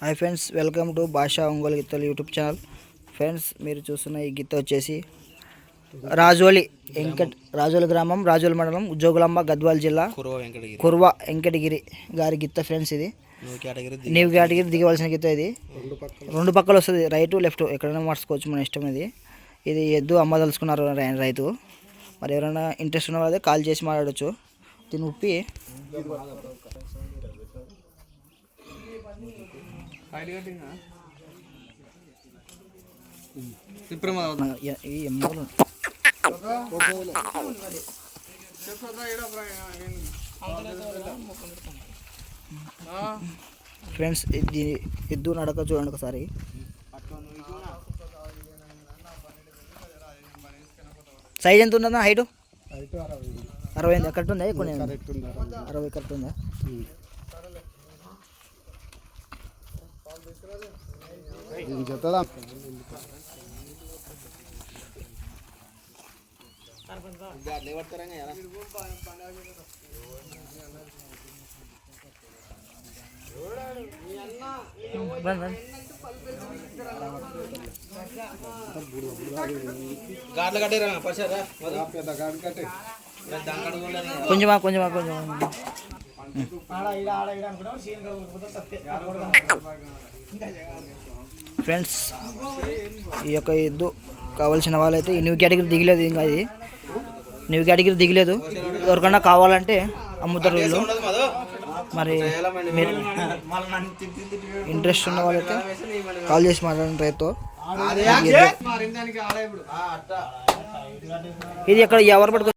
Hi friends welcome to భాషా ఒంగోలు గిత్తలు YouTube channel. Friends మీరు చూస్తున్న ఈ గిత్త వచ్చేసి రాజోలి వెంకట్ రాజోలి గ్రామం రాజోలి మండలం జోగులాంబ గద్వాల జిల్లా కురవ వెంకటగిరి. గారి గిత్త ఫ్రెండ్స్ ఇది. నీవు కేటగిరి దిగవలసిన గిత్త ఇది. రెండు పక్కలు. వస్తుంది రైట్ లెఫ్ట్ ఎక్కడైనా మార్చుకోవచ్చు మన ఇష్టం ఇది. ఇది ఎద్దు అమ్మదలుచుకున్నారు రైతు. మరి ఎవరైనా ఇంట్రెస్ట్ ఉన్న వాళ్ళే కాల్ చేసి మాట్లాడచ్చు. దీని ఉప్పి. ఈ ఎమ్మలు ఫ్రెండ్స్ ఇది ఎద్దు నడక చూడండి ఒకసారి. సైజ్ ఎంత ఉందన్న హైట్ అరవై ఎనిమిది కరెక్ట్ ఉందా? కొన్ని అరవై కరెక్ట్ ఉందా? రండి, రండి. గాడ్ల కట్టేరా పర్సారా కొంచెమా కొంచెమా కొంచెం Friends ఈ యొక్క ఎద్దు కావాల్సిన వాళ్ళైతే ఈ న్యూ కేటగిరీ దిగలేదు ఇంకా ఇది. న్యూ కేటగిరీ దిగలేదు. ఎవరికన్నా కావాలంటే అమ్ముతారు వీళ్ళు. మరి మీరు ఇంట్రెస్ట్ ఉన్న వాళ్ళైతే కాల్ చేసి మాట్లాడండి రైతు ఇది ఎక్కడ ఎవరు పట్టుకో